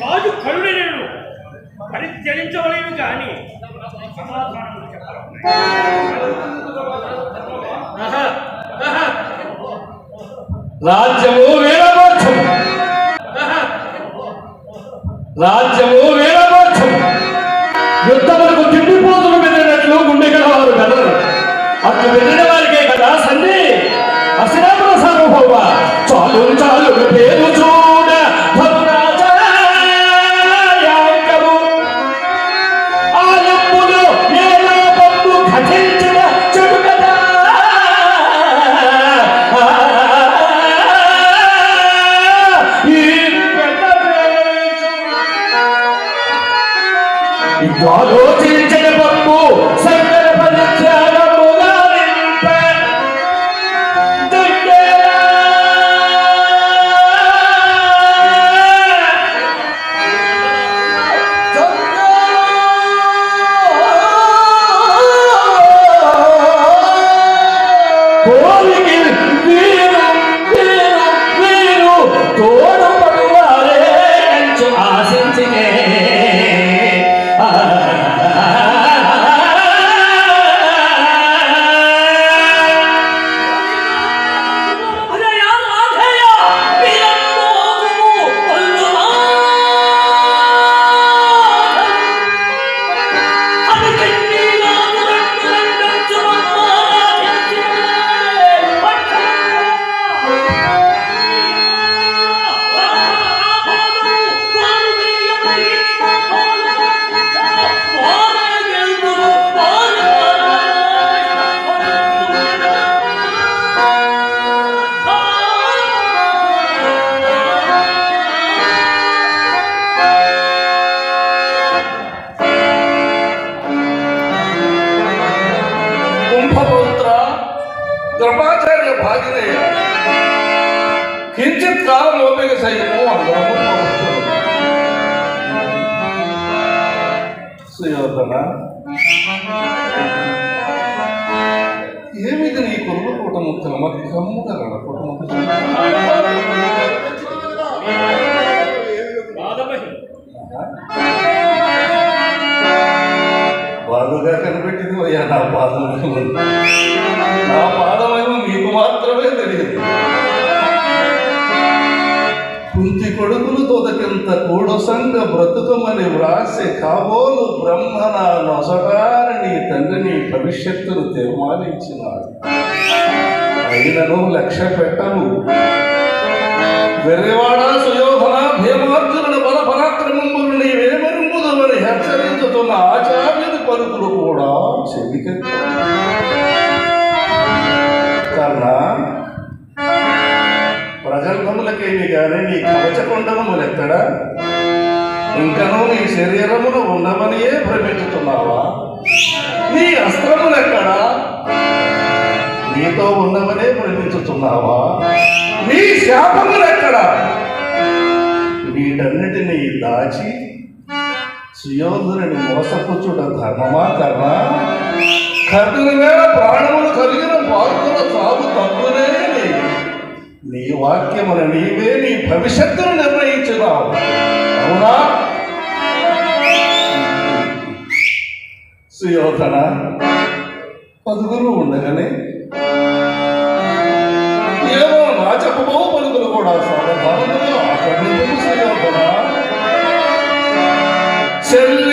రాజు కరుడనేను పరిత్యజించవలేను కానీ సమాధానం రాజ్యము వేళ రాజ్యము వేళ కొల్లు బాధగా కనిపెట్టింది అయ్యా నా పాదమేమో నా పాదమేమో మీకు మాత్రమే తెలియదు కుంతి కొడుకులు తోదకింత కూడసంగ బ్రతుకమని వ్రాసే కాబోలు బ్రహ్మ నా నొసటారని తండ్రిని భవిష్యత్తును తీర్మానించినాడు. అయినను లక్ష్య పెట్టను. వెర్రివాడ సుయోధన భీమార్జునుడు బల పరాక్రమములు నీవేమరుంబుదమని హెచ్చరించుతున్న ఆచార్యుని పలుకులు కూడా చెవికెత్త కన్నా ప్రజల్గములకేమి కానీ నీ కవచకుండలములెక్కడా ఇంకనూ నీ శరీరమును ఉన్నమనియే భ్రమించుతున్నావా? నీ అస్త్రములెక్కడా? నీలో ఉన్నవనే భ్రమించుతున్నావా నీ శాపములెక్కడ వీటన్నిటినీ దాచి సుయోధుని మోసపుచ్చుట ధర్మమా కర్ణ కర్ణుని మీద ప్రాణములు కలిగిన పాత్రుల సాగు తప్పునే నీ వాక్యమున నీవే నీ భవిష్యత్తును నిర్ణయించున్నావు. అవునా? సుయోధన పదుగురు ఉండగానే ఏమో నా చెప్పబో పలుకులు కూడా సావధానముగా ఆకర్ణించము సుయోధన చెల్లియో చెల్లియో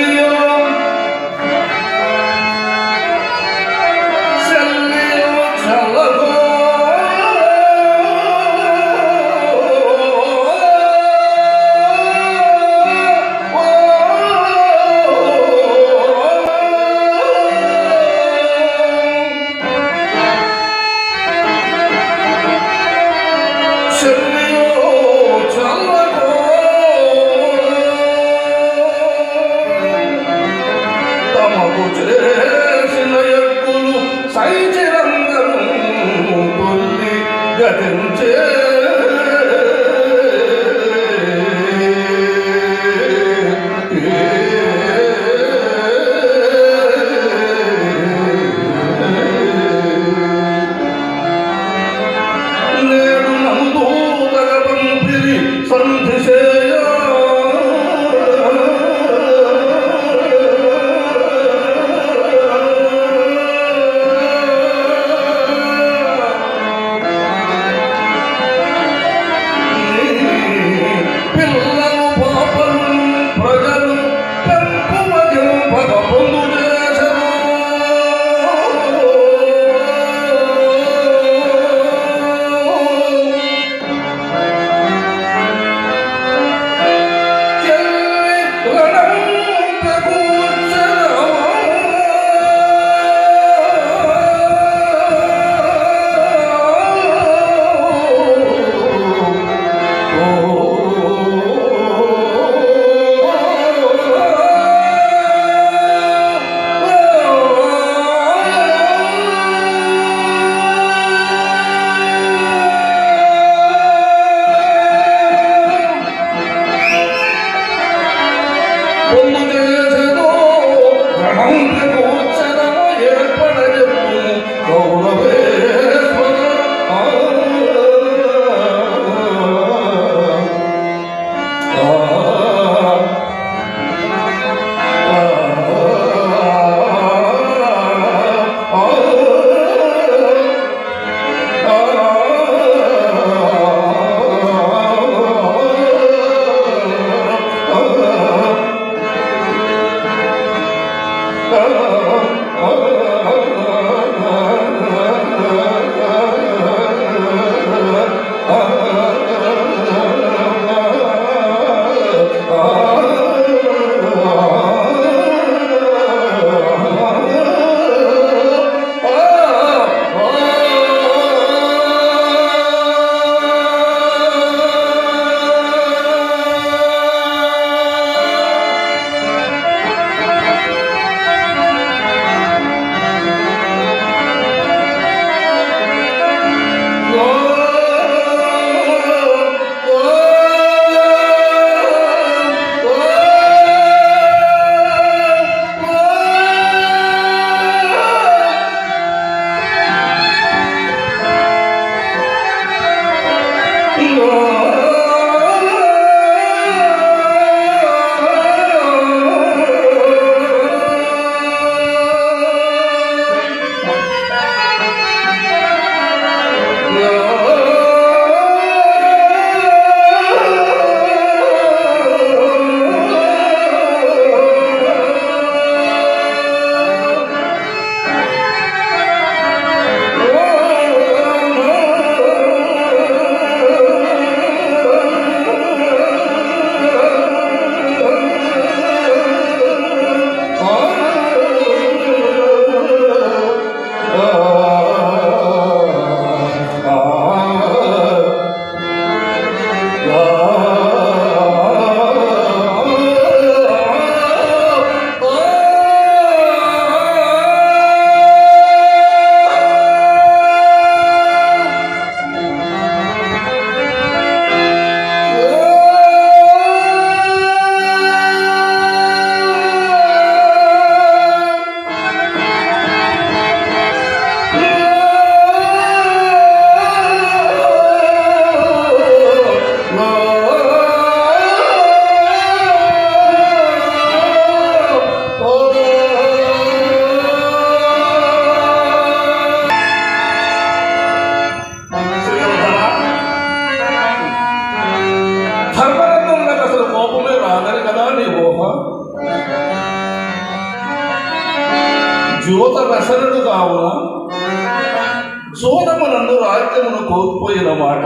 కోల్పోయిన మాట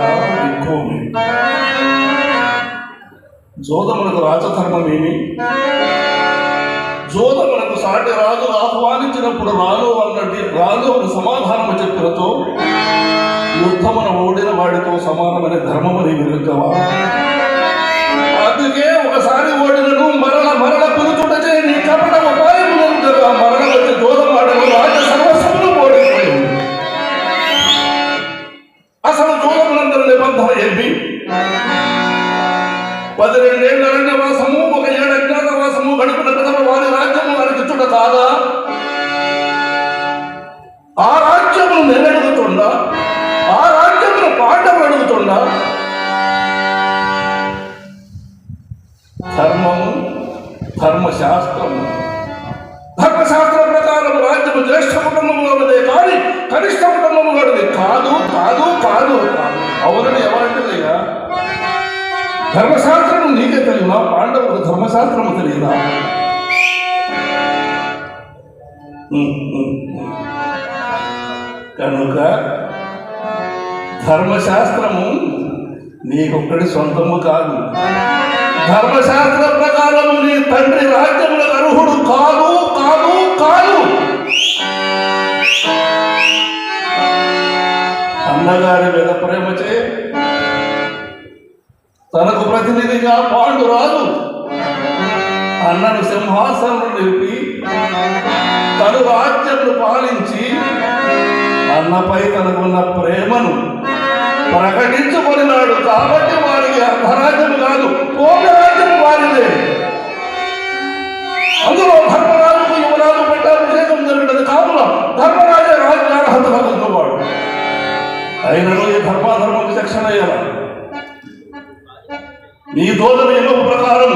ఎక్కువ జోదమునకు రాజధర్మమేమి? జోదమునకు సాటి రాజు ఆహ్వానించినప్పుడు రాను అన్నది రాను అని సమాధానము చెప్పినతో యుద్ధమున ఓడిన వాడితో సమానమనే ధర్మమని విరుద్ధవా అందుకే ఒకసారి ఓడినను మరల మరల పిలుచుటచే నీ కపట ఉపాయములను కదా మరల వచ్చి జోదమాడను రాజ సర్వస్వమును జోదమునందరి నిబంధన ఏమి పదిహేడేళ్ళ అరణ్యవాసము ఒక ఏడు అజ్ఞాతవాసము గడిపిన పిదప వారి రాజ్యము వారికి చుట్ట కాదా? ఆ రాజ్యమును నేను అడుగుతుండా ఆ రాజ్యమును పాండవులు అడుగుతుండా. ధర్మము ధర్మశాస్త్రము. ధర్మశాస్త్ర ప్రకారం రాజ్యము జ్యేష్ఠ కుటుంబంలో ఉన్నదే కానీ కనిష్ట ధర్మశాస్త్రం నీకే తెలియదా పాండవులకు ధర్మశాస్త్రము తెలియదా? కనుక ధర్మశాస్త్రము నీకొక్కడి సొంతము కాదు. ధర్మశాస్త్ర ప్రకారము నీ తండ్రి రాజ్యములకు అర్హుడు కాదు కాదు కాదు. అన్నగారి మీద ప్రేమ చే తనకు ప్రతినిధిగా పాండురాలు అన్నను సింహాసనం నిలిపి తను రాజ్యమును పాలించి అన్నపై తనకున్న ప్రేమను ప్రకటించుకొనినాడు. కాబట్టి వారికి అర్ధరాజ్యం కాదు కోపరాజ్యం వారిదే. అందులో ధర్మరాజుకు యువరాజు పట్టాభిషేకం జరిగినది కావున ధర్మరాజే రాజ్యార్హత కలిగినవాడు అయినను ఈ ధర్మాధర్మ విచక్షణ అయ్యాల నీ దోద నియమం ప్రకారం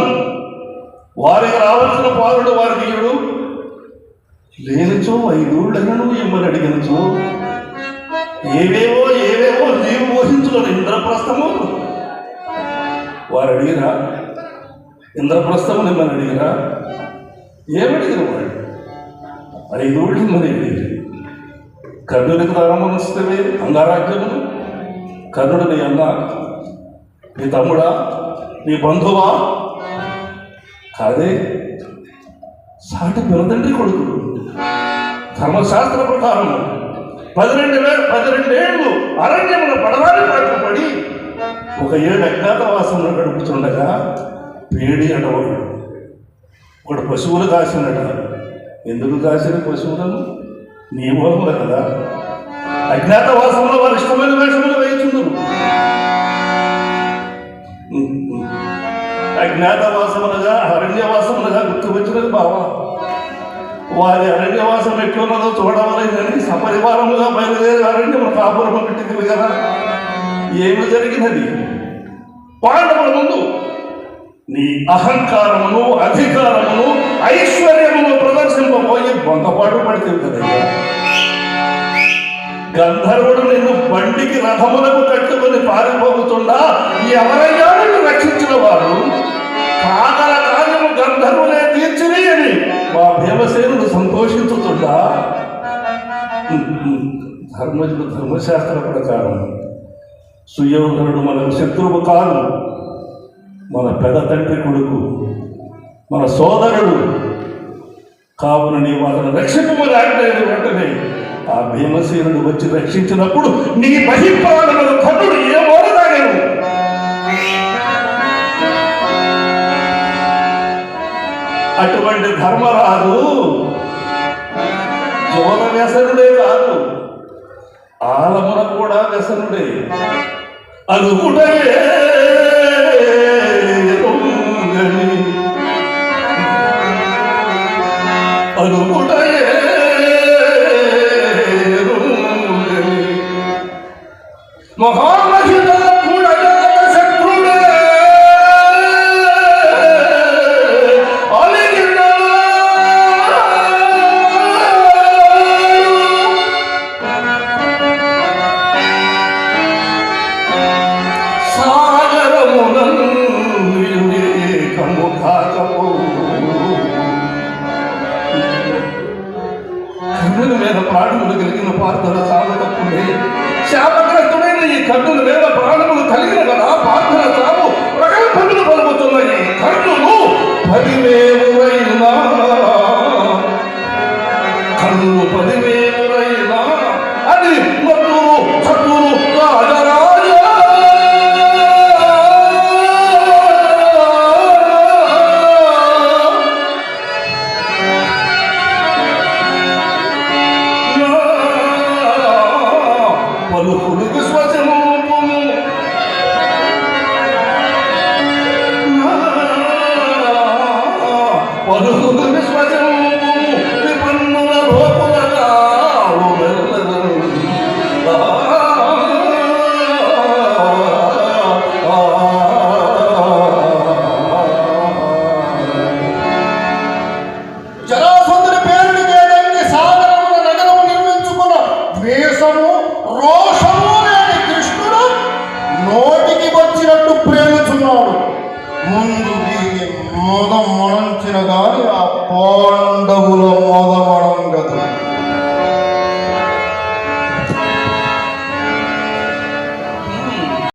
వారికి రావాల్సిన పాలుడు వారికి ఇయ్యడు లేనిచో ఐదూళ్ళను ఇమ్మని అడిగినచో ఏవేవో ఏవేవో నీవు ఊహించుకొని ఇంద్రప్రస్థము? వారు అడిగిరా ఇంద్రప్రస్థము నిమ్మని అడిగిరా? ఏమడిగిన వాడు? ఐదూళ్ళు ఇమ్మని అడిగిరు కర్ణుడికి ధర్మనిస్తే అంగరాజ్యమును కర్ణుడు నీ అన్న నీ తమ్ముడా నీ బంధువా? కాదే సాటి పినతండ్రి కొడుకు. ధర్మశాస్త్ర ప్రకారం పదిరెండు వేల పదిరెండేళ్ళు అరణ్యముల పడరాని పాటలు పడి ఒక ఏడు అజ్ఞాతవాసంలో గడుపుతుండగా పేడి అడవాడు ఒకడు పశువులు కాసినట. ఎందుకు కాసిన పశువులను? నీ మూలముల కదా. అజ్ఞాతవాసంలో వారి ఇష్టమైన వేషములు వేయుచుందురు అజ్ఞాతవాసములుగా అరణ్యవాసములుగా గుర్తు వచ్చినది బావ. వారి అరణ్యవాసం ఎట్లున్నదో చూడవలేదని సపరివారముగా బయలుదేరి అరణ్యము కాపురం పెట్టింది కదా. ఏమి జరిగినది? పాండవుల ముందు నీ అహంకారమును అధికారమును ఐశ్వర్యమును ప్రదర్శింపబోయి బొంతపాటు పడితే కదయ్యా గంధర్వుడు నిన్ను బండికి రథములకు కట్టుకొని పారిపోతుండా ఎవరయ్యా నిన్ను వారు కాగల కార్యము గంధర్వులే తీర్చిని అని మా భీమసేనుడు సంతోషించుతుందా ధర్మజుడు ధర్మశాస్త్ర ప్రకారం సుయోధనుడు మనకు శత్రువు కాదు మన పెద తండ్రి కొడుకు మన సోదరుడు. కావున నీవు అతను రక్షింపమని వెంటనే ఆ భీమసేనుడు వచ్చి రక్షించినప్పుడు నీ బహిప్రాణములు కన్నుడు ఏమ అటువంటి ధర్మరాజు జోల వ్యసనుడే కాదు. ఆలమున కూడా వ్యసనుడే. అనుకుంటే అనుకుంటే మొహం